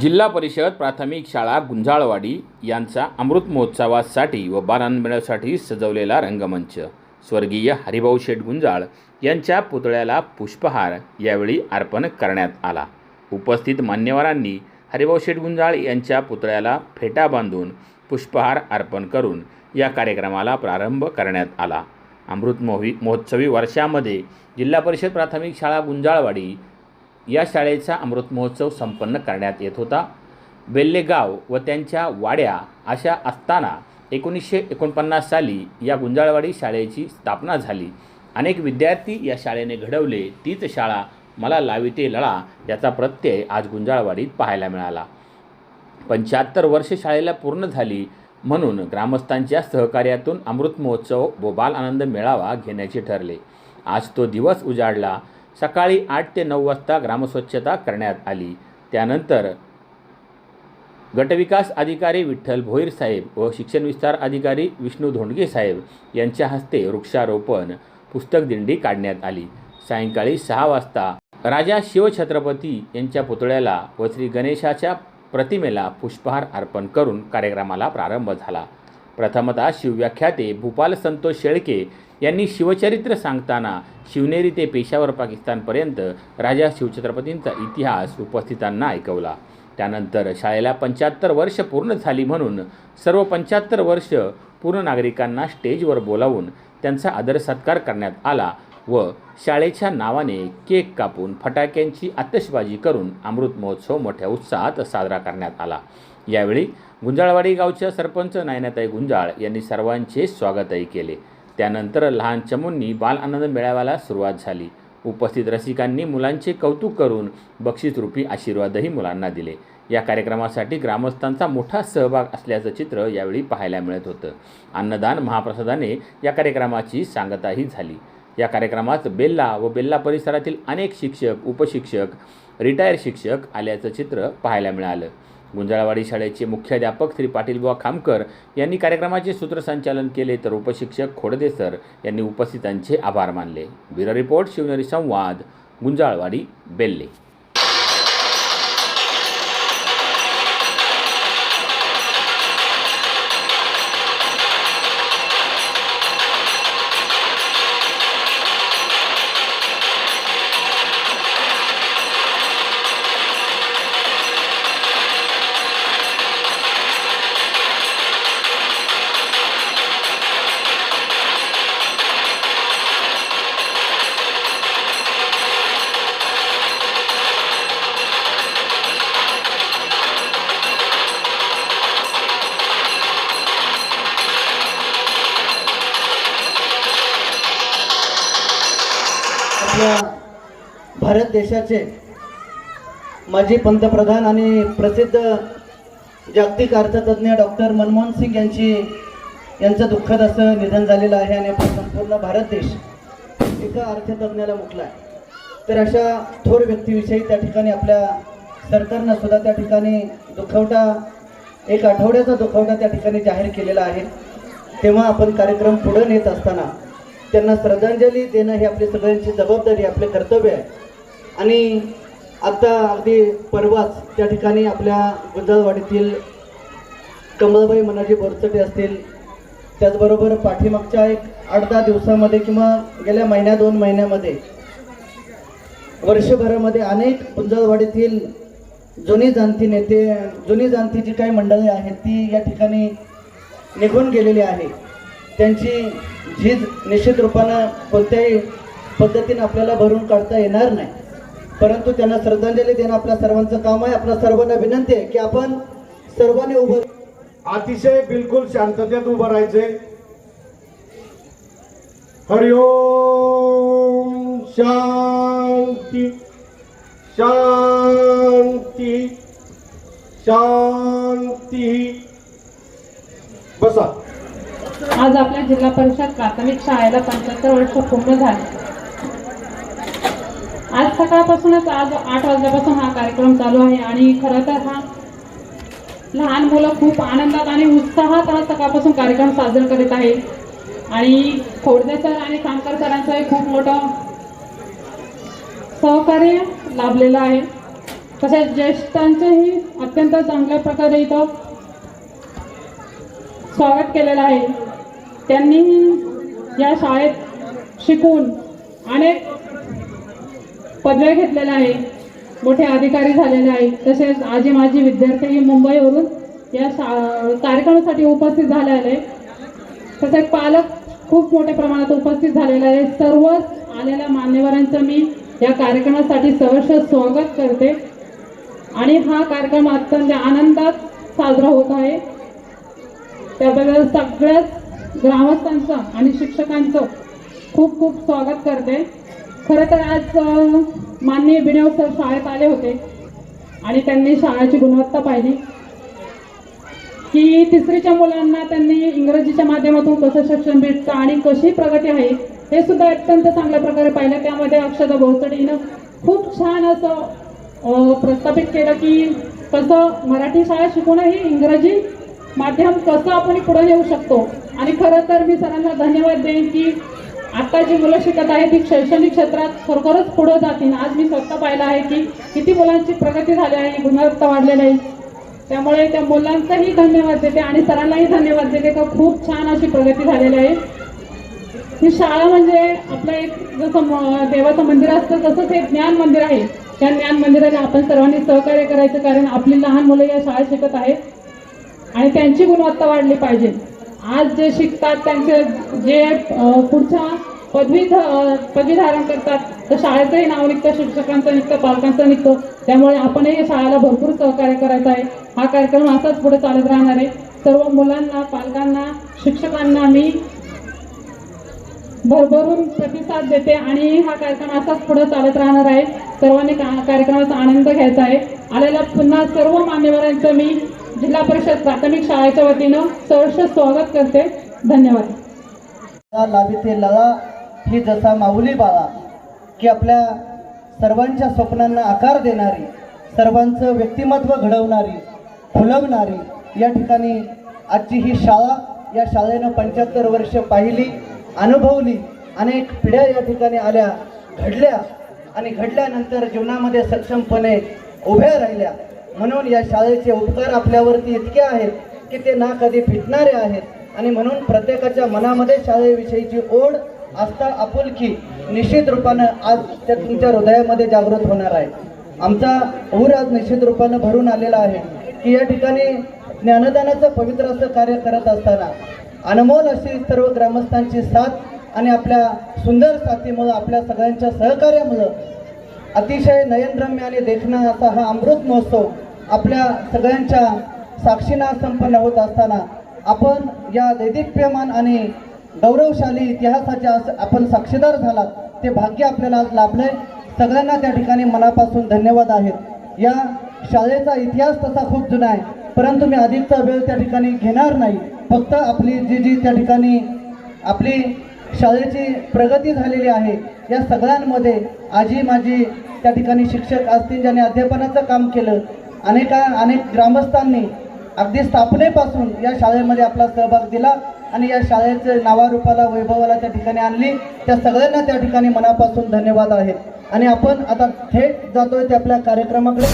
जिल्हा परिषद प्राथमिक शाळा गुंजाळवाडी यांचा अमृत महोत्सवासाठी व बालानंद सजवलेला रंगमंच. स्वर्गीय हरिभाऊ शेठ गुंजाळ यांच्या पुतळ्याला पुष्पहार यावेळी अर्पण करण्यात आला. उपस्थित मान्यवरांनी हरिभाऊ शेठ गुंजाळ यांच्या पुतळ्याला फेटा बांधून पुष्पहार अर्पण करून या कार्यक्रमाला प्रारंभ करण्यात आला. अमृत मोही महोत्सवी वर्षामध्ये जिल्हा परिषद प्राथमिक शाळा गुंजाळवाडी या शाळेचा अमृत महोत्सव संपन्न करण्यात येत होता. बेल्लेगाव व त्यांच्या वाड्या अशा असताना एकोणीसशे एकोणपन्नास साली या गुंजाळवाडी शाळेची स्थापना झाली. अनेक विद्यार्थी या शाळेने घडवले. तीच शाळा मला लाविते लळा याचा प्रत्यय आज गुंजाळवाडीत पाहायला मिळाला. पंच्याहत्तर वर्ष शाळेला पूर्ण झाली म्हणून ग्रामस्थांच्या सहकार्यातून अमृत महोत्सव व बाल आनंद मेळावा घेण्याचे ठरले. आज तो दिवस उजाडला. सकाळी आठ ते नऊ वाजता ग्रामस्वच्छता करण्यात आली. त्यानंतर गटविकास अधिकारी विठ्ठल भोईर साहेब व शिक्षण विस्तार अधिकारी विष्णू धोंडगे साहेब यांच्या हस्ते वृक्षारोपण पुस्तक दिंडी काढण्यात आली. सायंकाळी सहा वाजता राजा शिवछत्रपती यांच्या पुतळ्याला व श्री गणेशाच्या प्रतिमेला पुष्पहार अर्पण करून कार्यक्रमाला प्रारंभ झाला. प्रथमतः शिवव्याख्याते भूपाल संतोष शेळके यांनी शिवचरित्र सांगताना शिवनेरी ते पेशावर पाकिस्तानपर्यंत राजा शिवछत्रपतींचा इतिहास उपस्थितांना ऐकवला. त्यानंतर शाळेला पंच्याहत्तर वर्ष पूर्ण झाली म्हणून सर्व पंच्याहत्तर वर्ष पूर्ण नागरिकांना स्टेजवर बोलावून त्यांचा आदर सत्कार करण्यात आला व शाळेच्या नावाने केक कापून फटाक्यांची आतषबाजी करून अमृत महोत्सव मोठ्या उत्साहात साजरा करण्यात आला. यावेळी गुंजाळवाडी गावच्या सरपंच नायनाताई गुंजाळ यांनी सर्वांचे स्वागतही केले. त्यानंतर लहान चमूंनी बाल आनंद मेळाव्याला सुरुवात झाली. उपस्थित रसिकांनी मुलांचे कौतुक करून बक्षीसरूपी आशीर्वादही मुलांना दिले. या कार्यक्रमासाठी ग्रामस्थांचा मोठा सहभाग असल्याचं चित्र यावेळी पाहायला मिळत होतं. अन्नदान महाप्रसादाने या कार्यक्रमाची सांगताही झाली. या कार्यक्रमात बेल्ला व बेल्ला परिसरातील अनेक शिक्षक उपशिक्षक रिटायर शिक्षक आल्याचं चित्र पाहायला मिळालं. गुंजाळवाडी शाळेचे मुख्याध्यापक श्री पाटीलबुवा खामकर यांनी कार्यक्रमाचे सूत्रसंचालन केले तर उपशिक्षक खोडदे सर यांनी उपस्थितांचे आभार मानले. ब्युरो रिपोर्ट शिवनेरी संवाद गुंजाळवाडी बेल्ले. भारत देशाचे माजी पंतप्रधान आणि प्रसिद्ध जागतिक अर्थतज्ञ डॉक्टर मनमोहन सिंग यांची यांचं दुःखद असं निधन झालेलं आहे आणि आपला संपूर्ण भारत देश एका अर्थतज्ञाला मुकला आहे. तर अशा थोर व्यक्तीविषयी त्या ठिकाणी आपल्या सरकारनं सुद्धा त्या ठिकाणी दुखवटा एक आठवड्याचा दुखवटा त्या ठिकाणी जाहीर केलेला आहे. तेव्हा आपण कार्यक्रम पुढे नेत असताना त्यांना श्रद्धांजली देणं ही आपली सगळ्यांची जबाबदारी आपले कर्तव्य आहे. आणि आता अगदी परवाच त्या ठिकाणी आपल्या गुंजाळवाडीतील कमलबाई मनाजी बोरचटे असतील. त्याचबरोबर पाठीमागच्या एक आठ दहा दिवसामध्ये किंवा गेल्या महिन्या दोन महिन्यामध्ये वर्षभरामध्ये अनेक गुंजाळवाडीतील जुनी जाणती नेते जुनी जाणती जी काही मंडळी आहेत ती या ठिकाणी निघून गेलेली आहे. त्यांची झीज निश्चित रूपानं कोणत्याही पद्धतीने आपल्याला भरून काढता येणार नाही. परंतु त्यांना श्रद्धांजली देणं आपल्या सर्वांचं काम आहे. आपल्या सर्वांना विनंती आहे की आपण सर्वांनी उभं अतिशय बिलकुल शांततेत उभं राहायचे. हरिओम शांती शांती शांती. बसा. आज आपल्या जिल्हा परिषद प्राथमिक शाळेला पंच्याहत्तर वर्ष पूर्ण झाले. सकाळपासूनच आज आठ वाजल्यापासून हा कार्यक्रम चालू आहे आणि खरं तर हा लहान मुलं खूप आनंदात आणि उत्साहात हा सकाळपासून कार्यक्रम साजरा करीत आहे आणि खोडदे सर आणि कामकर सरांचं हे खूप मोठं सहकार्य लाभलेलं आहे. तसेच ज्येष्ठांचेही अत्यंत चांगल्या प्रकारे इथं स्वागत केलेलं आहे. त्यांनीही या शाळेत शिकून अनेक पदव्या घेतलेल्या आहे मोठे अधिकारी झालेले आहेत. तसेच आजी माजी विद्यार्थी मुंबईवरून या कार्यक्रमासाठी उपस्थित झाले आहे तसेच पालक खूप मोठ्या प्रमाणात उपस्थित झालेले आहे सर्वच आलेल्या मान्यवरांचं मी या कार्यक्रमासाठी सहर्ष स्वागत करते. आणि हा कार्यक्रम अत्यंत आनंदात साजरा होत आहे. त्याबद्दल सगळ्याच ग्रामस्थांचं आणि शिक्षकांचं खूप खूप स्वागत करते. खरं तर आज माननीय बिनेव सर शाळेत आले होते आणि त्यांनी शाळेची गुणवत्ता पाहिली. की तिसरीच्या मुलांना त्यांनी इंग्रजीच्या माध्यमातून कसं शिक्षण भेटतं आणि कशी प्रगती आहे हे सुद्धा अत्यंत चांगल्या प्रकारे पाहिलं. त्यामध्ये अक्षदा भोसडीनं खूप छान असं प्रस्थापित केलं की कसं मराठी शाळा शिकूनही इंग्रजी माध्यम कसं आपण पुढे येऊ शकतो. आणि खरं तर मी सरांना धन्यवाद देईन की आता जी मुलं शिकत आहेत ती शैक्षणिक क्षेत्रात खरोखरच पुढे जातील. आज मी स्वतः पाहिलं आहे की किती मुलांची प्रगती झाली आहे गुणवत्ता वाढलेली आहे. त्यामुळे त्या मुलांचाही धन्यवाद देते आणि सरांनाही धन्यवाद देते का खूप छान अशी प्रगती झालेली आहे. ही शाळा म्हणजे आपलं एक जसं देवाचं मंदिर असतं तसंच एक ज्ञान मंदिर आहे. त्या ज्ञान मंदिराला आपण सर्वांनी सहकार्य करायचं कारण आपली लहान मुलं या शाळेत शिकत आहेत आणि त्यांची गुणवत्ता वाढली पाहिजे. आज जे शिकतात त्यांचे जे पुढच्या पदवी ध- पदवी धारण करतात तर शाळेचंही नाव निघतं शिक्षकांचं निघतं पालकांचं निघतं. त्यामुळे आपणही शाळेला भरपूर सहकार्य करायचं आहे. हा कार्यक्रम असाच पुढे चालत राहणार आहे. सर्व मुलांना पालकांना शिक्षकांना मी भरभरून प्रतिसाद देते आणि हा कार्यक्रम असाच पुढे चालत राहणार आहे. सर्वांनी का- कार्यक्रमाचा आनंद घ्यायचा आहे. आलेल्या पुन्हा सर्व मान्यवरांचं मी जिल्हा परिषद प्राथमिक शाळेच्या वतीनं सहर्ष स्वागत करते. धन्यवाद. लाभिते लळा ही जसा माऊली बाळा की आपल्या सर्वांच्या स्वप्नांना आकार देणारी सर्वांचं व्यक्तिमत्व घडवणारी फुलवणारी या ठिकाणी आजची ही शाळा या शाळेनं पंच्याहत्तर वर्ष पाहिली अनुभवली अनेक पिढ्या या ठिकाणी आल्या घडल्या आणि घडल्यानंतर जीवनामध्ये सक्षमपणे उभ्या राहिल्या. म्हणून या शाळेचे उपकार आपल्यावरती इतके आहेत की ते ना कधी फिटणारे आहेत. आणि म्हणून प्रत्येकाच्या मनामध्ये शाळेविषयीची ओढ आस्था आपुलकी निश्चित रूपानं आज त्या तुमच्या हृदयामध्ये जागृत होणार आहे. आमचा ऊर आज निश्चित रूपानं भरून आलेला आहे की या ठिकाणी ज्ञानदानाचं पवित्र असं कार्य करत असताना अनमोल अशी सर्व ग्रामस्थांची साथ आणि आपल्या सुंदर साथीमुळं आपल्या सगळ्यांच्या सहकार्यामुळं अतिशय नयनरम्य आणि देखणा असा हा अमृत महोत्सव आपल्या सगळ्यांच्या साक्षीना संपन्न होत असताना आपण या दैदिप्यमान आणि गौरवशाली इतिहासाच्या आपण साक्षीदार झालात ते भाग्य आपल्याला आज लाभलंय. सगळ्यांना त्या ठिकाणी मनापासून धन्यवाद आहेत. या शाळेचा इतिहास तसा खूप जुना आहे परंतु मी अधिकचा वेळ त्या ठिकाणी घेणार नाही. फक्त आपली जी जी त्या ठिकाणी आपली शाळेची प्रगती झालेली आहे या सगळ्यांमध्ये आजी माझी त्या ठिकाणी शिक्षक असतील ज्यांनी अध्यापनाचं काम केलं अनेका अनेक ग्रामस्थांनी अगदी स्थापनेपासून या शाळेमध्ये आपला सहभाग दिला आणि या शाळेचं नावारूपाला वैभवाला त्या ठिकाणी आणली. त्या सगळ्यांना त्या ठिकाणी मनापासून धन्यवाद आहेत आणि आपण आता थेट जातोय ते आपल्या कार्यक्रमाकडे.